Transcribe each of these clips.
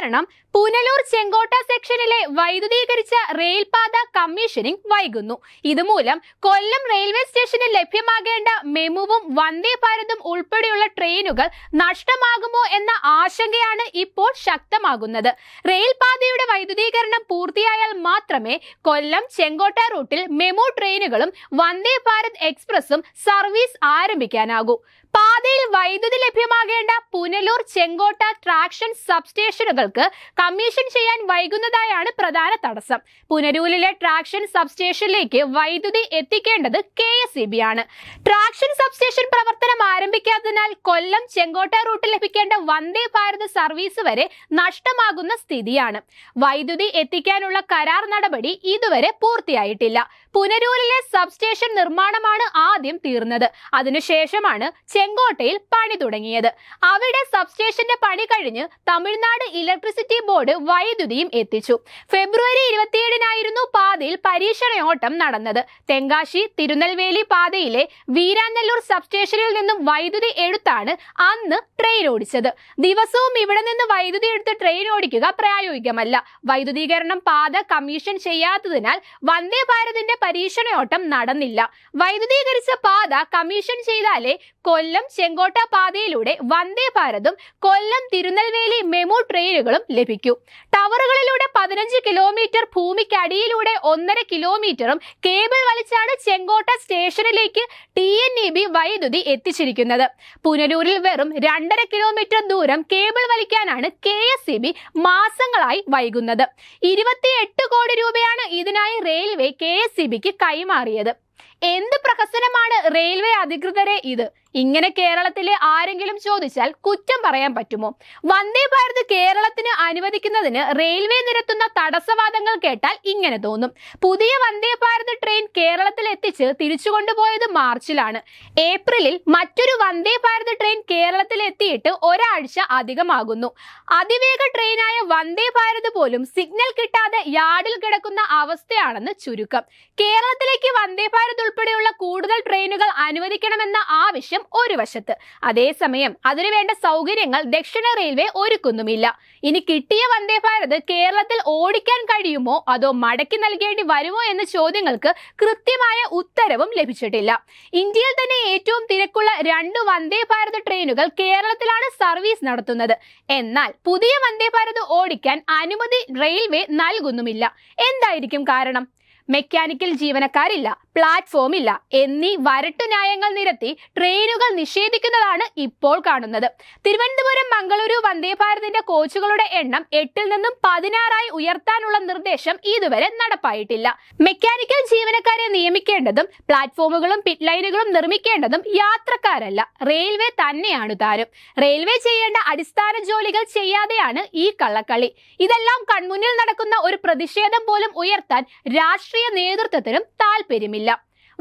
കാരണം പുനലൂർ ചെങ്കോട്ട സെക്ഷനിലെ വൈദ്യുതീകരിച്ച റെയിൽപാത കമ്മീഷനിങ് വൈകുന്നു. ഇതുമൂലം കൊല്ലം റെയിൽവേ സ്റ്റേഷനിൽ ലഭ്യമാകേണ്ട മെമുവും വന്ദേ ഭാരതും ഉൾപ്പെടെയുള്ള ട്രെയിനുകൾ നഷ്ടമാകുമോ എന്ന ആശങ്കയാണ് ഇപ്പോൾ ശക്തമാകുന്നത്. റെയിൽപാതയുടെ വൈദ്യുതീകരണം പൂർത്തിയായാൽ മാത്രമേ കൊല്ലം ചെങ്കോട്ട റൂട്ടിൽ മെമു ട്രെയിനുകളും വന്ദേ ഭാരത് എക്സ്പ്രസും സർവീസ് ആരംഭിക്കാനാകൂ. പാതയിൽ വൈദ്യുതി ലഭ്യമാകേണ്ട പുനലൂർ ചെങ്കോട്ട ട്രാക്ഷൻ സബ്സ്റ്റേഷനുകൾക്ക് കമ്മീഷൻ ചെയ്യാൻ വൈകുന്നതായാണ് പ്രധാന തടസ്സം. പുനലൂരിലെ ട്രാക്ഷൻ സബ്സ്റ്റേഷനിലേക്ക് വൈദ്യുതി എത്തിക്കേണ്ടത് കെ എസ് ആണ്. ട്രാക്ഷൻ സബ്സ്റ്റേഷൻ പ്രവർത്തനം ആരംഭിക്കാത്തതിനാൽ കൊല്ലം ചെങ്കോട്ട റൂട്ടിൽ ലഭിക്കേണ്ട വന്ദേ ഭാരത് സർവീസ് വരെ നഷ്ടമാകുന്ന സ്ഥിതിയാണ്. വൈദ്യുതി എത്തിക്കാനുള്ള കരാർ നടപടി ഇതുവരെ പൂർത്തിയായിട്ടില്ല. പുനരൂരിലെ സബ്സ്റ്റേഷൻ നിർമ്മാണമാണ് ആദ്യം തീർന്നത്. അതിനുശേഷമാണ് ചെങ്കോട്ടയിൽ പണി തുടങ്ങിയത്. അവിടെ സബ്സ്റ്റേഷന്റെ പണി കഴിഞ്ഞ് തമിഴ്നാട് ഇലക്ട്രിസിറ്റി ബോർഡ് വൈദ്യുതിയും എത്തിച്ചു. ഫെബ്രുവരി ഇരുപത്തിയേഴിനായിരുന്നു പാതയിൽ പരീക്ഷണയോട്ടം നടന്നത്. തെങ്കാശി തിരുനെൽവേലി പാതയിലെ വീരാനല്ലൂർ സബ്സ്റ്റേഷനിൽ നിന്നും വൈദ്യുതി എടുത്താണ് അന്ന് ട്രെയിൻ ഓടിച്ചത്. ദിവസവും ഇവിടെ നിന്ന് വൈദ്യുതി എടുത്ത് ട്രെയിൻ ഓടിക്കുക പ്രായോഗികമല്ല. വൈദ്യുതീകരണം പാത കമ്മീഷൻ ചെയ്യാത്തതിനാൽ വന്ദേ ഭാരതിന്റെ പരീക്ഷണയോട്ടം നടന്നില്ല. വൈദ്യുതീകരിച്ച പാത കമ്മീഷൻ ചെയ്താലേ കൊല്ലം ചെങ്കോട്ട പാതയിലൂടെ വന്ദേ ഭാരതും കൊല്ലം തിരുനെൽവേലി മെമു ട്രെയിനുകളും ലഭിക്കൂ. ടവറുകളിലൂടെ പതിനഞ്ച് കിലോമീറ്റർ ഭൂമിക്കടിയിലൂടെ ഒന്നര കിലോമീറ്ററും കേബിൾ വലിച്ചാണ് ചെങ്കോട്ട സ്റ്റേഷനിലേക്ക് ടി എൻ ഇ ബി വൈദ്യുതി എത്തിച്ചിരിക്കുന്നത്. പുനലൂരിൽ വെറും രണ്ടര കിലോമീറ്റർ ദൂരം കേബിൾ വലിക്കാനാണ് കെ എസ് ഇ ബി മാസങ്ങളായി വൈകുന്നത്. ഇരുപത്തിയെട്ട് കോടി രൂപയാണ് ഇതിനായി റെയിൽവേ കെ എസ് ഇ ബിക്ക് കൈമാറിയത്. എന്ത് പ്രഹസനമാണ് റെയിൽവേ അധികൃതരെ ഇത്? ഇങ്ങനെ കേരളത്തിലെ ആരെങ്കിലും ചോദിച്ചാൽ കുറ്റം പറയാൻ പറ്റുമോ? വന്ദേ ഭാരത് കേരളത്തിന് അനുവദിക്കുന്നതിന് റെയിൽവേ നിരത്തുന്ന തടസ്സവാദങ്ങൾ കേട്ടാൽ ഇങ്ങനെ തോന്നും. പുതിയ വന്ദേ ഭാരത് ട്രെയിൻ കേരളത്തിൽ എത്തിച്ച് തിരിച്ചു കൊണ്ടുപോയത് മാർച്ചിലാണ്. ഏപ്രിലിൽ മറ്റൊരു വന്ദേ ഭാരത് ട്രെയിൻ കേരളത്തിൽ എത്തിയിട്ട് ഒരാഴ്ച അധികമാകുന്നു. അതിവേഗ ട്രെയിനായ വന്ദേ ഭാരത് പോലും സിഗ്നൽ കിട്ടാതെ യാർഡിൽ കിടക്കുന്ന അവസ്ഥയാണെന്ന് ചുരുക്കം. കേരളത്തിലേക്ക് വന്ദേ ഭാരത് ഉൾപ്പെടെയുള്ള കൂടുതൽ ട്രെയിനുകൾ അനുവദിക്കണമെന്ന ആവശ്യം ഒരു വശത്ത്. അതേസമയം അതിനുവേണ്ട സൗകര്യങ്ങൾ ദക്ഷിണ റെയിൽവേ ഒരുക്കുന്നുമില്ല. ഇനി കിട്ടിയ വന്ദേ ഭാരത് കേരളത്തിൽ ഓടിക്കാൻ കഴിയുമോ? അതോ മടക്കി നൽകേണ്ടി വരുമോ എന്ന ചോദ്യങ്ങൾക്ക് കൃത്യമായ ഉത്തരവും ലഭിച്ചിട്ടില്ല. ഇന്ത്യയിൽ തന്നെ ഏറ്റവും തിരക്കുള്ള രണ്ട് വന്ദേ ഭാരത് ട്രെയിനുകൾ കേരളത്തിലാണ് സർവീസ് നടത്തുന്നത്. എന്നാൽ പുതിയ വന്ദേ ഭാരത് ഓടിക്കാൻ അനുമതി റെയിൽവേ നൽകുന്നുമില്ല. എന്തായിരിക്കും കാരണം? മെക്കാനിക്കൽ ജീവനക്കാരില്ല. പ്ലാറ്റ്ഫോം ഇല്ല എന്നീ വരട്ടു ന്യായങ്ങൾ നിരത്തി ട്രെയിനുകൾ നിഷേധിക്കുന്നതാണ് ഇപ്പോൾ കാണുന്നത്. തിരുവനന്തപുരം മംഗളൂരു വന്ദേ ഭാരതിന്റെ കോച്ചുകളുടെ എണ്ണം എട്ടിൽ നിന്നും പതിനാറായി ഉയർത്താനുള്ള നിർദ്ദേശം ഇതുവരെ നടപ്പായിട്ടില്ല. മെക്കാനിക്കൽ ജീവനക്കാരെ നിയമിക്കേണ്ടതും പ്ലാറ്റ്ഫോമുകളും പിറ്റ് ലൈനുകളും നിർമ്മിക്കേണ്ടതും യാത്രക്കാരല്ല. റെയിൽവേ തന്നെയാണ് താരം. റെയിൽവേ ചെയ്യേണ്ട അടിസ്ഥാന ജോലികൾ ചെയ്യാതെയാണ് ഈ കള്ളക്കളി. ഇതെല്ലാം കൺമുന്നിൽ നടക്കുന്ന ഒരു പ്രതിഷേധം പോലും ഉയർത്താൻ രാഷ്ട്രീയ നേതൃത്വത്തിനും താല്പര്യമില്ല.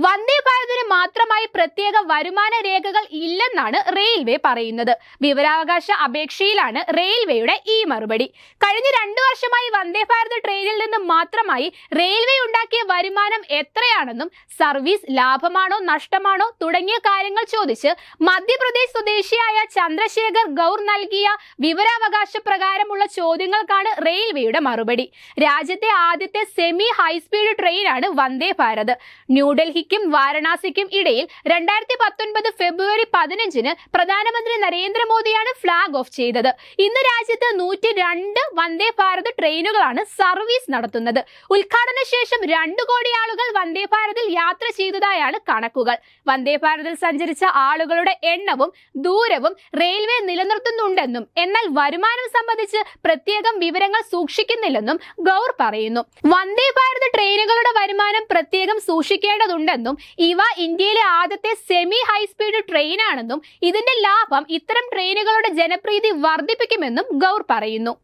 വന്ദേ ഭാരതിന് മാത്രമായി പ്രത്യേക വരുമാന രേഖകൾ ഇല്ലെന്നാണ് റെയിൽവേ പറയുന്നത്. വിവരാവകാശ അപേക്ഷയിലാണ് റെയിൽവേയുടെ ഈ മറുപടി. കഴിഞ്ഞ രണ്ടു വർഷമായി വന്ദേ ഭാരത് ട്രെയിനിൽ നിന്ന് മാത്രമായി റെയിൽവേ ഉണ്ടാക്കിയ വരുമാനം എത്രയാണെന്നും സർവീസ് ലാഭമാണോ നഷ്ടമാണോ തുടങ്ങിയ കാര്യങ്ങൾ ചോദിച്ച് മധ്യപ്രദേശ് സ്വദേശിയായ ചന്ദ്രശേഖർ ഗൗർ നൽകിയ വിവരാവകാശ പ്രകാരമുള്ള ചോദ്യങ്ങൾക്കാണ് റെയിൽവേയുടെ മറുപടി. രാജ്യത്തെ ആദ്യത്തെ സെമി ഹൈസ്പീഡ് ട്രെയിനാണ് വന്ദേ ഭാരത്. ന്യൂഡൽഹിക്കും വാരണാസിക്കും ഇടയിൽ രണ്ടായിരത്തി പത്തൊൻപത് ഫെബ്രുവരി പതിനഞ്ചിന് പ്രധാനമന്ത്രി നരേന്ദ്രമോദിയാണ് ഫ്ലാഗ് ഓഫ് ചെയ്തത്. ഇന്ന് രാജ്യത്ത് നൂറ്റി രണ്ട് വന്ദേ ഭാരത് ട്രെയിനുകളാണ് സർവീസ് നടത്തുന്നത്. ഉദ്ഘാടന ശേഷം രണ്ടു കോടി ആളുകൾ വന്ദേ ഭാരതിൽ യാത്ര ചെയ്തതായാണ് കണക്കുകൾ. വന്ദേ ഭാരതിൽ സഞ്ചരിച്ച ആളുകളുടെ എണ്ണവും ദൂരവും റെയിൽവേ നിലനിർത്തുന്നുണ്ടെന്നും എന്നാൽ വരുമാനം സംബന്ധിച്ച് പ്രത്യേകം വിവരങ്ങൾ സൂക്ഷിക്കുന്നില്ലെന്നും ഗൗർ പറയുന്നു. വന്ദേ ഭാരത് ട്രെയിനുകളുടെ വരുമാനം പ്രത്യേകം സൂക്ഷിക്കേണ്ടതുണ്ടെന്നും ഇവ ഇന്ത്യയിലെ ആദ്യത്തെ സെമി ഹൈസ്പീഡ് ട്രെയിനാണെന്നും ഇതിന്റെ ലാഭം ഇത്തരം ട്രെയിനുകളുടെ ജനപ്രീതി വർദ്ധിപ്പിക്കുമെന്നും ഗൗർ പറയുന്നു.